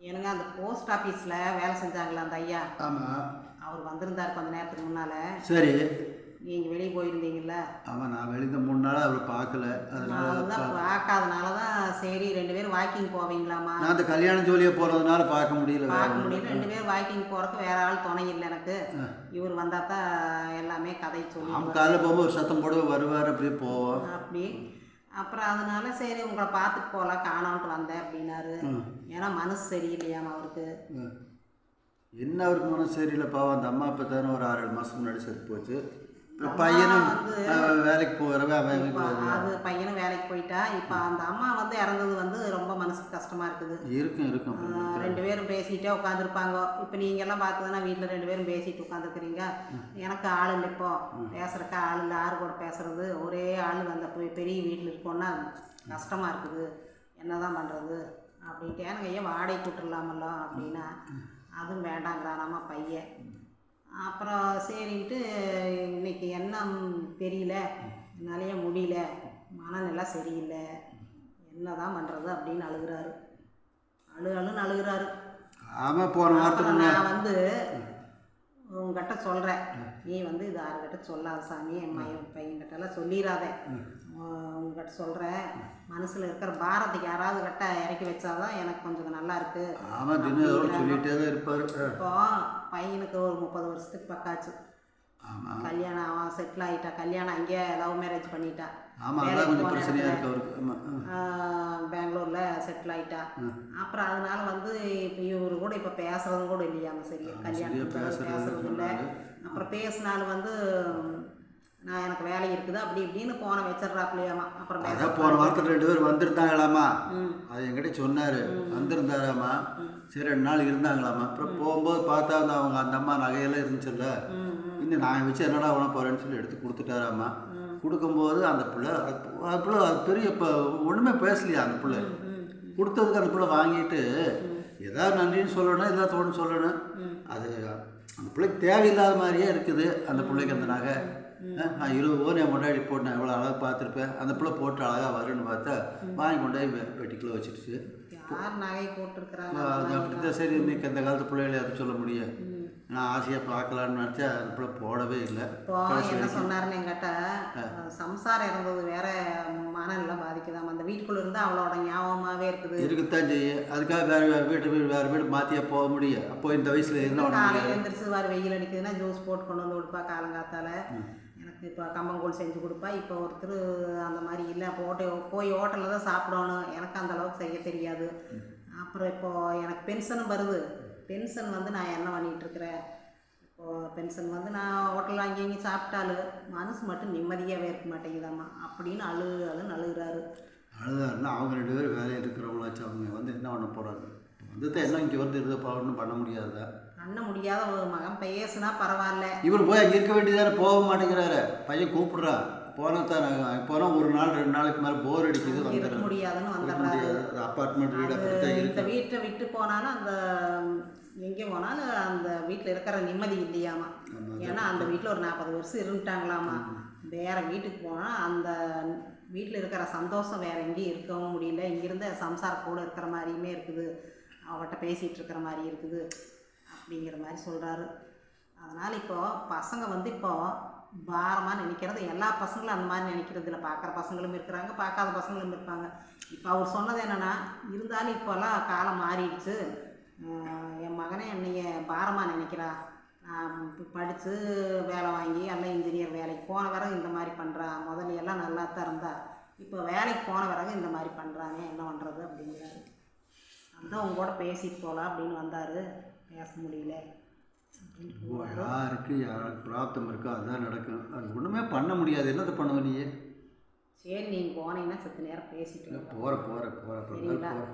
எனக்கு அந்த போஸ்ட் ஆஃபீஸில் வேலை செஞ்சாங்களா அந்த ஐயா? ஆமாம் அவர் வந்திருந்தார் கொஞ்ச நேரத்துக்கு முன்னால். சரி. நீங்கள் வெளியே போயிருந்தீங்கல்ல? ஆமாம் நான் வெளிந்த மூணு நாளாக அவரை பார்க்கல. அதனால பார்க்காதனால தான் சரி ரெண்டு பேரும் வாக்கிங் போவீங்களாமா நான் அந்த கல்யாண ஜோலியை போகிறதுனால பார்க்க முடியல பார்க்க முடியல. ரெண்டு பேரும் வாக்கிங் போகிறதுக்கு வேற ஆள் துணை இல்லை எனக்கு. இவர் வந்தால் தான் எல்லாமே கதை சொல்லி நம்ம காலையில் போகும்போது ஒரு சத்தம் போட வருவார் அப்படியே போவோம். அப்படி. அப்புறம் அதனால சரி உங்களை பார்த்துட்டு போகலாம் காணோன்ட்டு வந்தேன் அப்படின்னாரு. ஏன்னா மனசு சரியில்லையாமா அவருக்கு. என்ன அவருக்கு மனசு சரியில்லை பாவம் அந்த அம்மா அப்பா தானே ஒரு ஆறு ஏழு மாதம் முன்னாடி செத்து போச்சு பையனும் வேலைக்கு வருவான். அது பையனும் வேலைக்கு போயிட்டா இப்போ அந்த அம்மா வந்து இறந்தது வந்து ரொம்ப மனசுக்கு கஷ்டமா இருக்குது. இருக்கும் இருக்கும். ரெண்டு பேரும் பேசிகிட்டே உட்காந்துருப்பாங்க இப்போ நீங்கள் எல்லாம் பார்த்ததுன்னா வீட்டில் ரெண்டு பேரும் பேசிட்டு உட்காந்துருக்குறீங்க எனக்கு ஆள் இல்லை இப்போ. பேசுறதுக்கு ஆள் இல்லை யார் கூட பேசுறது. ஒரே ஆள் வந்த போய் பெரிய வீட்டில் இருக்கோன்னா கஷ்டமாக இருக்குது. என்னதான் பண்ணுறது அப்படின்ட்டு எனக்கு ஐயா வாடகை கூட்டுடலாமல்ல அப்படின்னா அதுவும் வேண்டாங்கிறானாமா பையன். அப்புறம் சரின்ட்டு இன்னைக்கு என்ன தெரியல. என்னாலேயே முடியல. மனநிலை சரியில்லை. என்னதான் பண்ணுறது அப்படின்னு அழுகுறாரு. அழு அழுன்னு அழுகுறாரு. ஆமாம் போன முன்னாடி நான் வந்து உங்ககிட்ட சொல்கிறேன் நீ வந்து இது யாருக்கிட்ட சொல்லாத சாமி என் பையன் பையன்கிட்ட எல்லாம் சொல்லிடாத உங்ககிட்ட சொல்கிறேன் மனசில் இருக்கிற பாரத்துக்கு யாராவது கிட்ட இறக்கி வச்சாதான் எனக்கு கொஞ்சம் நல்லா இருக்கு. ஆமாம் தினம் தான் இருப்பார். இப்போ பையனுக்கு ஒரு முப்பது வருஷத்துக்கு பக்காச்சு. கல்யாணம் அவன் செட்டில் ஆகிட்டா கல்யாணம் அங்கேயே லவ் மேரேஜ் பண்ணிட்டா. பெங்களூரில் செட்டில் ஆயிட்டா. அப்புறம் அதனால வந்து இப்போ இவரு கூட இப்போ பேசுறதும் கூட இல்லையாம சரியா கல்யாணம் பேசுறது இல்லை. அப்புறம் பேசினாலும் வந்து நான் எனக்கு வேலை இருக்குது அப்படி இப்படின்னு போன வச்சிடுறாப்லையாமா அப்புறம் அதான் போன வாரத்தில் ரெண்டு பேர் வந்திருந்தாங்களாமா? அது என்கிட்ட சொன்னார். வந்திருந்தாராமா? சரி ரெண்டு நாள் இருந்தாங்களாமா? அப்புறம் போகும்போது பார்த்தா அந்த அவங்க அந்த அம்மா நகையெல்லாம் இருந்துச்சுல்ல? இன்னும் நான் வச்சு என்னடா உன போகிறேன்னு சொல்லி எடுத்து கொடுத்துட்டாராமா? கொடுக்கும்போது அந்த பிள்ளை அது- அது பிள்ளை அது பெரிய இப்போ ஒன்றுமே பேசலையா அந்த பிள்ளை? கொடுத்ததுக்கு அந்த பிள்ளை வாங்கிட்டு ஏதாவது நன்றின்னு சொல்லணும் ஏதாவது தோணுன்னு சொல்லணும். அது அந்த பிள்ளைக்கு தேவையில்லாத மாதிரியே இருக்குது அந்த பிள்ளைக்கு அந்த நகை. நான் இருபது பவுன் என் கொண்டாடி போட்டு நான் எவ்வளோ அழகாக பார்த்துருப்பேன் அந்த பிள்ளை போட்டு அழகாக வரும்னு பார்த்தா வாங்கி கொண்டாடி வெ- வெட்டிக்குள்ளே வச்சிருச்சு யார் நகை போட்டிருக்கிறாங்க அது அப்படித்தான். சரி இன்னைக்கு அந்த காலத்து பிள்ளைகளை யாரும் சொல்ல முடியும் நான் ஆசையாக பார்க்கலான்னு நினச்சா அந்த பிள்ளை போடவே இல்லை. என்ன சொன்னாருன்னு என்கிட்ட சம்சாரம் இருந்தது வேற மனநிலை பாதிக்குதாம். அந்த வீட்டுக்குள்ள இருந்தா அவளோட ஞாபகமாவே இருக்குது. இருக்குத்தான் செய்யும். அதுக்காக வேறு வேறு வீட்டு வீடு வேறு வீடு மாற்றியா போக முடியும் அப்போ இந்த வயசில் என்ன காலையில் எழுந்திரிச்சு வாரு வெயில் அடிக்குதுன்னா ஜூஸ் போட்டு கொண்டு வந்து கொடுப்பா காலங்காத்தால. எனக்கு இப்போ கம்பங்கூழ் செஞ்சு கொடுப்பா. இப்போ ஒருத்தர் அந்த மாதிரி இல்லை. போட்டு போய் ஹோட்டலில் தான் சாப்பிடணும். எனக்கு அந்த அளவுக்கு செய்ய தெரியாது. அப்புறம் இப்போ எனக்கு பென்ஷனும் வருது. பென்ஷன் வந்து நான் என்ன பண்ணிட்டு இருக்கிறேன்? இப்போ பென்ஷன் வந்து நான் ஹோட்டலில் அங்கேயும் இங்கேயும் சாப்பிட்டாலும் மனசு மட்டும் நிம்மதியாகவே இருக்க மாட்டேங்குதாம்மா. அப்படின்னு அழு அழுன்னு அழுகுறாரு. அழுதாருன்னா அவங்க ரெண்டு பேரும் வேலையில் இருக்கிறவங்களாச்சும் அவங்க வந்து என்ன பண்ண போகிறாங்க வந்து என்ன இங்கே வந்து இருந்தப்பா ஒன்றும் பண்ண முடியாதா? பண்ண முடியாத ஒரு மகன். பேசுனா பரவாயில்ல. இவர் போய் அங்கே இருக்க வேண்டியதானே போக மாட்டேங்கிறாரு. பையன் கூப்பிடுறான் போனால் தான் போனால் ஒரு நாள் ரெண்டு நாளைக்கு மேலே போர் அடிக்குது வந்துடுறேன் முடியாதுன்னு வந்துடுறாரு. அப்பார்ட்மெண்ட் வீடு அப்படித்தான் இந்த வீட்டை விட்டு போனாலும் அந்த எங்கே போனாலும் அந்த வீட்டில் இருக்கிற நிம்மதி இல்லையாமா? ஏன்னா அந்த வீட்டில் ஒரு நாற்பது வருஷம் இருந்துட்டாங்களாமா? வேறு வீட்டுக்கு போனால் அந்த வீட்டில் இருக்கிற சந்தோஷம் வேறு எங்கேயும் இருக்கவும் முடியல. இங்கேருந்து சம்சார கூட இருக்கிற மாதிரியுமே இருக்குது. அவட்ட பேசிகிட்டு இருக்கிற மாதிரி இருக்குது அப்படிங்கிற மாதிரி சொல்கிறாரு அதனால் இப்போது பசங்க வந்து இப்போ பாரமாக நினைக்கிறது எல்லா பசங்களும் அந்த மாதிரி நினைக்கிறதுல பார்க்குற பசங்களும் இருக்கிறாங்க பார்க்காத பசங்களும் இருப்பாங்க. இப்போ அவர் சொன்னது என்னென்னா இருந்தாலும் இப்போல்லாம் காலம் மாறிடுச்சு. என் மகனே என்னைய பாரமாக நினைக்கிறா. படித்து வேலை வாங்கி எல்லாம் இன்ஜினியர் வேலைக்கு போன பிறகு இந்த மாதிரி பண்ணுறா முதல்ல எல்லாம் நல்லா தான் இருந்தா. இப்போ வேலைக்கு போன பிறகு இந்த மாதிரி பண்ணுறானே என்ன பண்ணுறது அப்படிங்கிறாரு. அதான் உங்க கூட பேசிட்டு போகலாம் அப்படின்னு வந்தார். பேச முடியல. யாருக்கு யாருக்கு பிராப்தம் இருக்கோ அதுதான் நடக்கும். அது ஒன்றுமே பண்ண முடியாது. என்னத்தை பண்ணுவ நீ சரி நீங்கள் போனீங்கன்னா சத்து நேரம் பேசிட்டு போகிற போகிற போகிற? போகிற